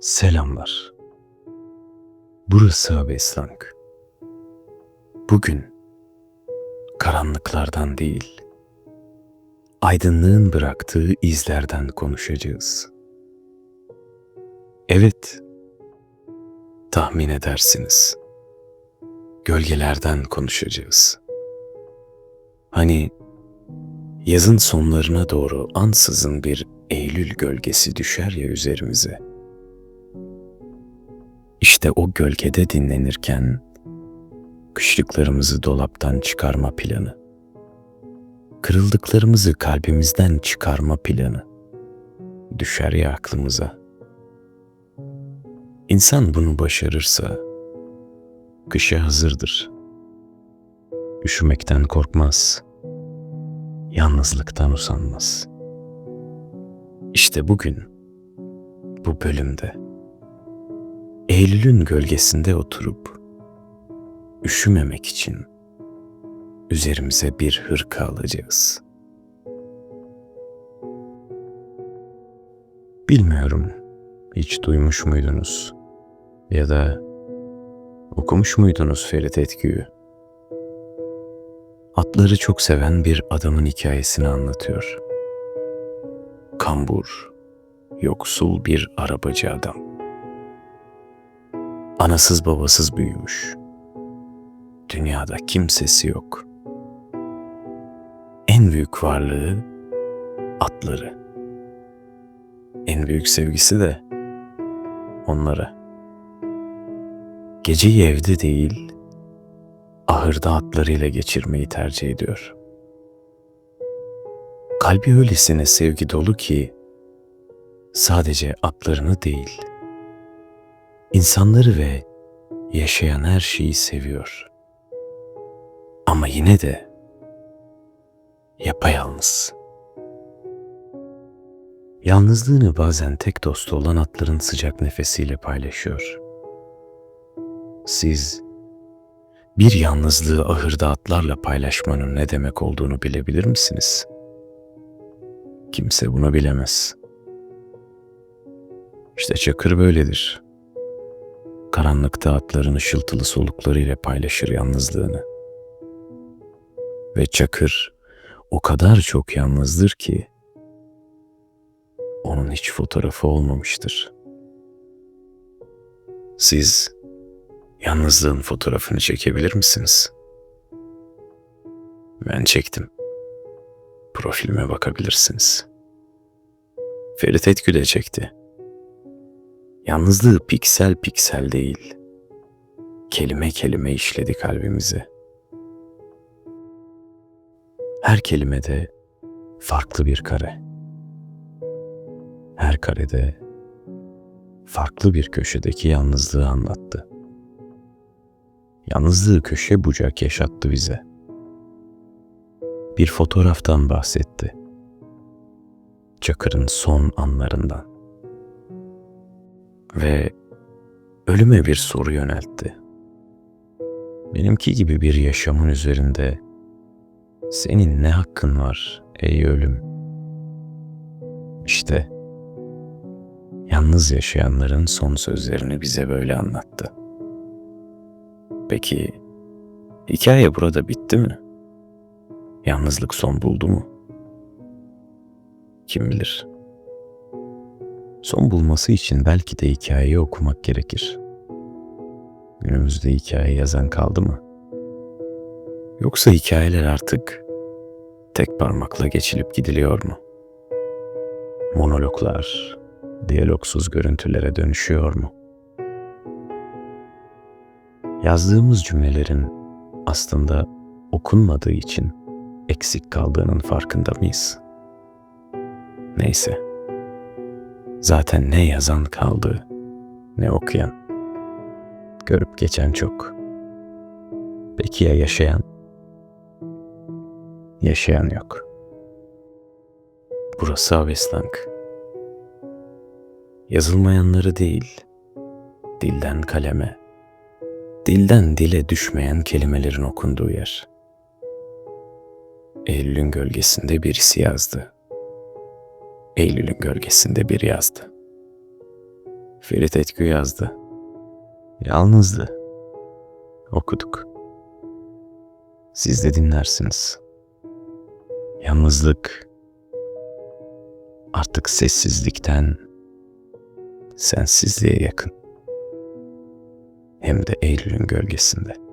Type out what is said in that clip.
Selamlar. Burası Abeslank. Bugün karanlıklardan değil, aydınlığın bıraktığı izlerden konuşacağız. Evet, tahmin edersiniz. Gölgelerden konuşacağız. Hani yazın sonlarına doğru ansızın bir Eylül gölgesi düşer ya üzerimize. İşte o gölgede dinlenirken kışlıklarımızı dolaptan çıkarma planı. Kırıldıklarımızı kalbimizden çıkarma planı. Düşer ya aklımıza. İnsan bunu başarırsa kışa hazırdır. Üşümekten korkmaz. Yalnızlıktan usanmaz. İşte bugün bu bölümde Eylül'ün gölgesinde oturup üşümemek için üzerimize bir hırka alacağız. Bilmiyorum hiç duymuş muydunuz ya da okumuş muydunuz Ferit Etkü'yü? Atları çok seven bir adamın hikayesini anlatıyor. Kambur, yoksul bir arabacı adam. Anasız babasız büyümüş. Dünyada kimsesi yok. En büyük varlığı atları. En büyük sevgisi de onlara. Geceyi evde değil, ahırda atlarıyla geçirmeyi tercih ediyor. Kalbi öylesine sevgi dolu ki sadece atlarını değil, insanları ve yaşayan her şeyi seviyor. Ama yine de yapayalnız. Yalnızlığını bazen tek dostu olan atların sıcak nefesiyle paylaşıyor. Siz bir yalnızlığı ahırda atlarla paylaşmanın ne demek olduğunu bilebilir misiniz? Kimse bunu bilemez. İşte Çakır böyledir. Karanlıkta atların ışıltılı soluklarıyla paylaşır yalnızlığını. Ve Çakır o kadar çok yalnızdır ki onun hiç fotoğrafı olmamıştır. Siz yalnızlığın fotoğrafını çekebilir misiniz? Ben çektim. Profilime bakabilirsiniz. Ferit Etkü de çekti. Yalnızlığı piksel piksel değil, kelime kelime işledi kalbimize. Her kelimede farklı bir kare. Her karede farklı bir köşedeki yalnızlığı anlattı. Yalnızlığı köşe bucak yaşattı bize. Bir fotoğraftan bahsetti. Çakır'ın son anlarından. Ve ölüme bir soru yöneltti. Benimki gibi bir yaşamın üzerinde senin ne hakkın var ey ölüm? İşte yalnız yaşayanların son sözlerini bize böyle anlattı. Peki hikaye burada bitti mi? Yalnızlık son buldu mu? Kim bilir? Son bulması için belki de hikayeyi okumak gerekir. Günümüzde hikaye yazan kaldı mı? Yoksa hikayeler artık tek parmakla geçilip gidiliyor mu? Monologlar, diyalogsuz görüntülere dönüşüyor mu? Yazdığımız cümlelerin aslında okunmadığı için eksik kaldığının farkında mıyız? Neyse. Zaten ne yazan kaldı, ne okuyan. Görüp geçen çok. Peki ya yaşayan? Yaşayan yok. Burası Aveslank. Yazılmayanları değil, dilden kaleme, dilden dile düşmeyen kelimelerin okunduğu yer. Eylül'ün gölgesinde birisi yazdı. Eylül'ün gölgesinde bir yazdı. Ferit Etkü yazdı. Yalnızdı. Okuduk. Siz de dinlersiniz. Yalnızlık artık sessizlikten sensizliğe yakın. Hem de Eylül'ün gölgesinde.